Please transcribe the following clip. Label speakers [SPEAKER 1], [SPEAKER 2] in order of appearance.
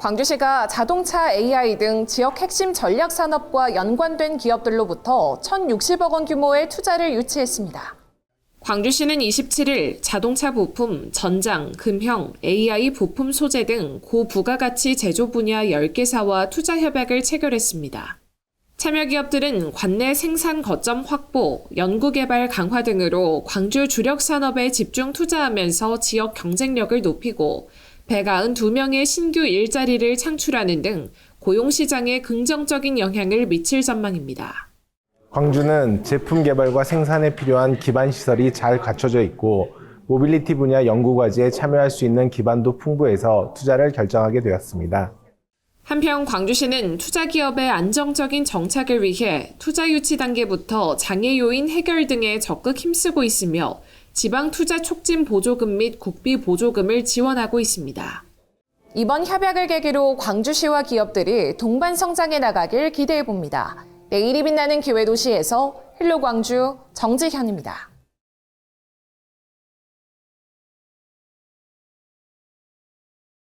[SPEAKER 1] 광주시가 자동차 AI 등 지역 핵심 전략 산업과 연관된 기업들로부터 1,060억 원 규모의 투자를 유치했습니다. 광주시는 27일 자동차 부품, 전장, 금형, AI 부품 소재 등 고부가가치 제조 분야 10개사와 투자 협약을 체결했습니다. 참여 기업들은 관내 생산 거점 확보, 연구개발 강화 등으로 광주 주력 산업에 집중 투자하면서 지역 경쟁력을 높이고 192명의 신규 일자리를 창출하는 등 고용시장에 긍정적인 영향을 미칠 전망입니다.
[SPEAKER 2] 광주는 제품 개발과 생산에 필요한 기반 시설이 잘 갖춰져 있고 모빌리티 분야 연구 과제에 참여할 수 있는 기반도 풍부해서 투자를 결정하게 되었습니다.
[SPEAKER 1] 한편 광주시는 투자 기업의 안정적인 정착을 위해 투자 유치 단계부터 장애 요인 해결 등에 적극 힘쓰고 있으며 지방 투자 촉진 보조금 및 국비 보조금을 지원하고 있습니다. 이번 협약을 계기로 광주시와 기업들이 동반 성장해 나가길 기대해 봅니다. 내일이 빛나는 기회 도시에서 헬로 광주 정지현입니다.